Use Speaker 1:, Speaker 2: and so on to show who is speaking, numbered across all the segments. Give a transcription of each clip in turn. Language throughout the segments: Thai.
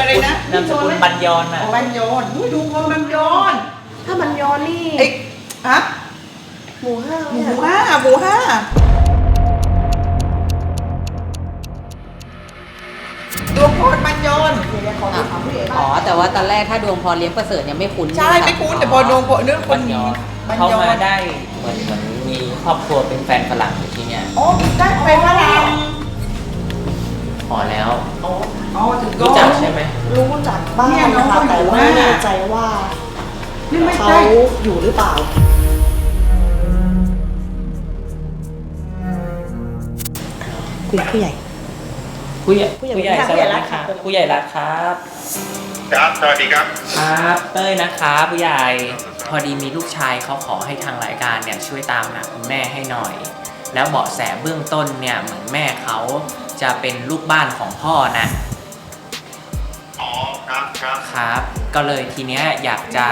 Speaker 1: อะไรนะ
Speaker 2: นามสกุลบัญยอนอะ
Speaker 1: อ๋อบัญยอนอุ้ยดูคนบัญยอน
Speaker 3: ถ้ามันย้อนนี่
Speaker 1: ไอ้ฮะ
Speaker 3: หมูห้า
Speaker 1: หมู
Speaker 3: เนี่ย
Speaker 1: ห้าหมูห้าดวงพรบัญยอนเดี๋ยวขอดูถามพี่เอ๋
Speaker 4: อ๋อแต่ว่าตอนแรกถ้าดวงพรเลี้ยงประเสริฐยังไม่คุ้น
Speaker 1: ใช่
Speaker 4: ห
Speaker 1: ไม่คุ้นแต่พอดวงพรเรื่องค
Speaker 2: บั
Speaker 1: น
Speaker 2: ญย
Speaker 1: นี้
Speaker 2: อน
Speaker 1: บัญ
Speaker 2: เข้าย
Speaker 1: อ
Speaker 2: มานได้เหมือนเหมือนมีครอบครัวเป็นแฟนฝรั่งอยู่ที่เนี่ย
Speaker 1: อ๋อได้ไปพระราม
Speaker 2: พอแล้ว
Speaker 1: อ๋อ อ๋อถึง
Speaker 2: รู้จักใช่ไหม
Speaker 3: รู้จักบ้าง
Speaker 1: เนี่ยน้อง
Speaker 3: นะคะ
Speaker 1: เขาอยู่
Speaker 3: แต่ว่าไม่
Speaker 1: หน้า
Speaker 3: แน่ใจว่า
Speaker 1: นี่ไม่
Speaker 3: เขา
Speaker 1: ใช่
Speaker 3: อยู่หรือเปล่า คุยกับผู้ใหญ่
Speaker 2: ผู้ใหญ่
Speaker 3: ผู้ใหญ่
Speaker 2: ผู้ใหญ่
Speaker 3: รัก
Speaker 2: สวัสดี
Speaker 3: ผู้ใหญ่รัก
Speaker 2: ครับ
Speaker 3: ค่ะ
Speaker 2: ผู้ใหญ่รักครับ
Speaker 5: ครับ สวัสดีครับ
Speaker 2: ครับเต้ยนะครับผู้ใหญ่พอดีมีลูกชายเขาขอให้ทางรายการเนี่ยช่วยตามหาคุณแม่ให้หน่อย แล้วเบาะแสเบื้องต้นเนี่ยเหมือนแม่เขาจะเป็นลูกบ้านของพ่อนะ
Speaker 5: อ๋อ ครับครับ
Speaker 2: ครับ ก็เลยทีเนี้ยอยากจะ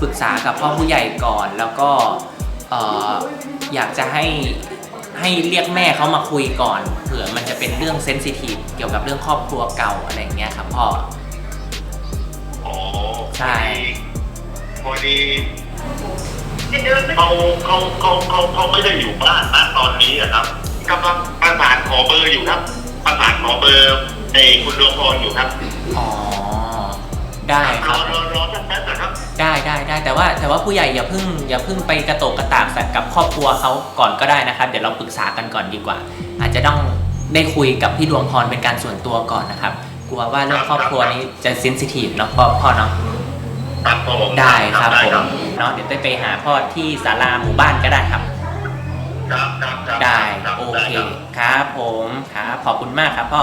Speaker 2: ปรึกษากับพ่อผู้ใหญ่ก่อน แล้วก็เอ่ออยากจะให้ให้เรียกแม่เขามาคุยก่อน เผื่อมันจะเป็นเรื่องเซนซิทีฟเกี่ยวกับเรื่องครอบครัวเก่าอะไรอย่างเงี้ยครับพ่อ
Speaker 5: อ๋อ
Speaker 2: ใช่
Speaker 5: พอดีเขาเขาเขาเขาเขาไม่ได้อยู่บ้านนะตอนนี้อะครับกำลังประสานขอเบอร์อยู่ครับ ประสานขอเบอร์ไอ้คุณดวงพรอยู่ครับ
Speaker 2: อ๋อ ได้ค
Speaker 5: ร
Speaker 2: รั
Speaker 5: อบรอรอสักแป๊บนะครับ
Speaker 2: ได้ได้ได้แต่ว่าแต่ว่าผู้ใหญ่อย่าเพิ่งอย่าเพิ่งไปกระโตกกระตากใส่กับครอบครัวเขาก่อนก็ได้นะครับ เดี๋ยวเราปรึกษากันก่อนดีกว่า อาจจะต้องได้คุยกับพี่ดวงพรเป็นการส่วนตัวก่อนนะครับกลัวว่าเรื่องครอบครัวนี้จะเซนซิทีฟเนาะพ่อพ่อเนาะ
Speaker 5: ครับผม
Speaker 2: ได้ครับ
Speaker 5: ได้
Speaker 2: ผม
Speaker 5: ครับ
Speaker 2: เนาะเดี๋ยวได้ไปหาพ่อที่ศาลาหมู่บ้านก็ได้ครับ
Speaker 5: ครับครับครับ
Speaker 2: ได้
Speaker 5: ครับ
Speaker 2: โอ
Speaker 5: ได้
Speaker 2: เค
Speaker 5: ครับ
Speaker 2: ครับผม ครับ ขอบคุณมากครับพ่อ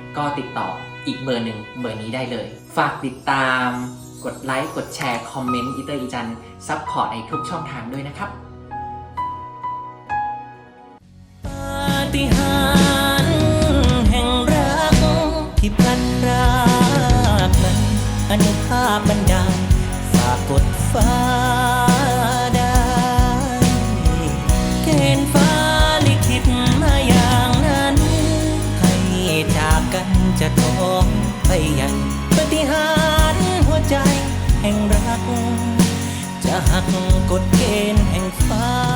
Speaker 2: ก็ติดต่ออีกเบอร์หนึ่งเบอร์นี้ได้เลย ฝากติดตามกดไลค์กดแชร์ คอมเมนต์อีเตอร์อีจันซัพพอร์ตในทุกช่องทางด้วยนะครับ
Speaker 6: ปาฏิหาริ ใหญ่ปฏิหารหัวใจแห่งรัก จะหักกฎเกณฑ์แห่งฟ้า